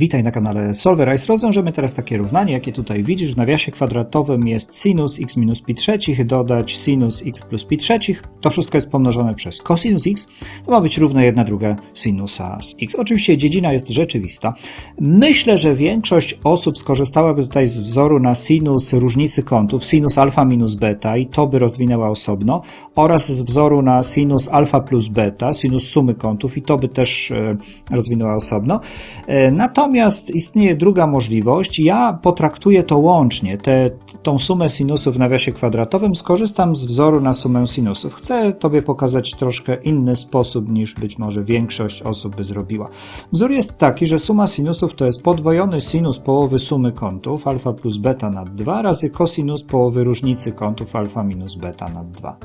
Witaj na kanale Solverize. Rozwiążemy teraz takie równanie, jakie tutaj widzisz. W nawiasie kwadratowym jest sinus x minus pi trzecich, dodać sinus x plus pi trzecich. To wszystko jest pomnożone przez cosinus x. To ma być równe 1 druga sinusa z x. Oczywiście dziedzina jest rzeczywista. Myślę, że większość osób skorzystałaby tutaj z wzoru na sinus różnicy kątów, sinus alfa minus beta i to by rozwinęła osobno oraz z wzoru na sinus alfa plus beta, sinus sumy kątów i to by też e, rozwinęła osobno. E, natomiast istnieje druga możliwość. Ja potraktuję to łącznie, tę tą sumę sinusów w nawiasie kwadratowym. Skorzystam z wzoru na sumę sinusów. Chcę Tobie pokazać troszkę inny sposób niż być może większość osób by zrobiła. Wzór jest taki, że suma sinusów to jest podwojony sinus połowy sumy kątów alfa plus beta nad 2 razy kosinus połowy różnicy kątów alfa minus beta nad 2.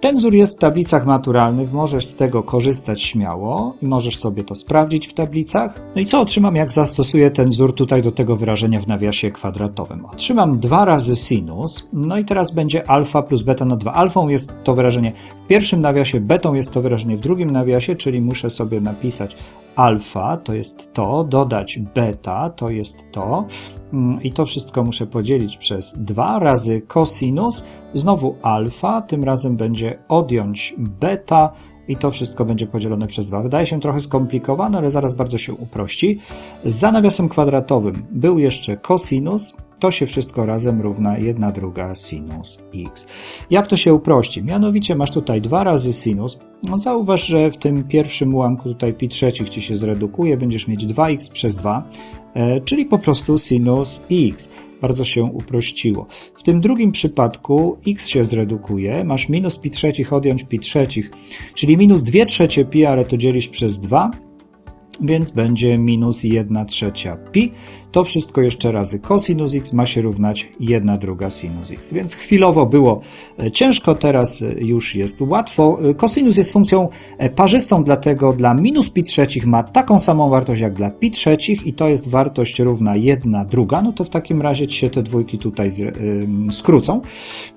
Ten wzór jest w tablicach maturalnych, możesz z tego korzystać śmiało i możesz sobie to sprawdzić w tablicach. No i co otrzymam, jak zastosuję ten wzór tutaj do tego wyrażenia w nawiasie kwadratowym? Otrzymam 2 razy sinus, no i teraz będzie alfa plus beta na 2. Alfą jest to wyrażenie w pierwszym nawiasie, betą jest to wyrażenie w drugim nawiasie, czyli muszę sobie napisać alfa, to jest to, dodać beta, to jest to mm, i to wszystko muszę podzielić przez 2 razy cosinus, znowu alfa, tym razem będzie odjąć beta i to wszystko będzie podzielone przez 2. Wydaje się trochę skomplikowane, ale zaraz bardzo się uprości. Za nawiasem kwadratowym był jeszcze cosinus, to się wszystko razem równa 1 druga sinus x. Jak to się uprości? Mianowicie masz tutaj 2 razy sinus. No zauważ, że w tym pierwszym ułamku tutaj pi trzecich ci się zredukuje, będziesz mieć 2x przez 2, e, czyli po prostu sinus x bardzo się uprościło. W tym drugim przypadku x się zredukuje, masz minus pi trzecich odjąć pi trzecich, czyli minus 2 trzecie pi, ale to dzielisz przez 2, więc będzie minus 1 trzecia pi. To wszystko jeszcze razy cosinus x ma się równać 1 druga sinus x. Więc chwilowo było e, ciężko, teraz e, już jest łatwo. E, cosinus jest funkcją parzystą, dlatego dla minus pi trzecich ma taką samą wartość jak dla pi trzecich i to jest wartość równa 1 druga. No to w takim razie się te dwójki tutaj skrócą.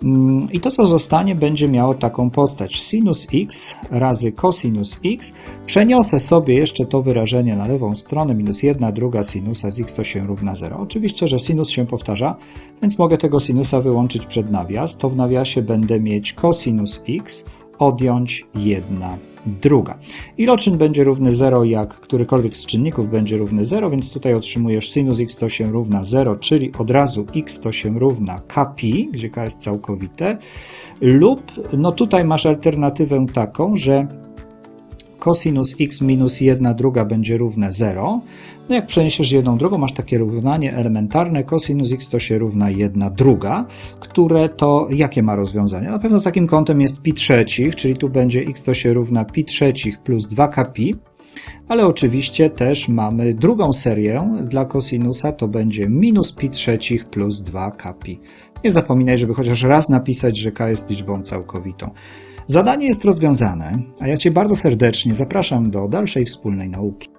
Mm, I to co zostanie będzie miało taką postać. Sinus x razy cosinus x. Przeniosę sobie jeszcze to wyrażenie na lewą stronę. Minus 1 druga sinusa z x to się równa 0. Oczywiście, że sinus się powtarza, więc mogę tego sinusa wyłączyć przed nawias. To w nawiasie będę mieć cosinus x odjąć 1 druga. Iloczyn będzie równy 0, jak którykolwiek z czynników będzie równy 0, więc tutaj otrzymujesz sinus x to się równa 0, czyli od razu x to się równa kpi, gdzie k jest całkowite, lub no tutaj masz alternatywę taką, że cosinus x minus 1 druga będzie równe 0. No jak przeniesiesz jedną drugą, masz takie równanie elementarne, cosinus x to się równa 1 druga, które to jakie ma rozwiązanie? Na pewno takim kątem jest pi trzecich, czyli tu będzie x to się równa pi trzecich plus 2k pi, ale oczywiście też mamy drugą serię dla kosinusa, to będzie minus pi trzecich plus 2k pi. Nie zapominaj, żeby chociaż raz napisać, że k jest liczbą całkowitą. Zadanie jest rozwiązane, a ja Cię bardzo serdecznie zapraszam do dalszej wspólnej nauki.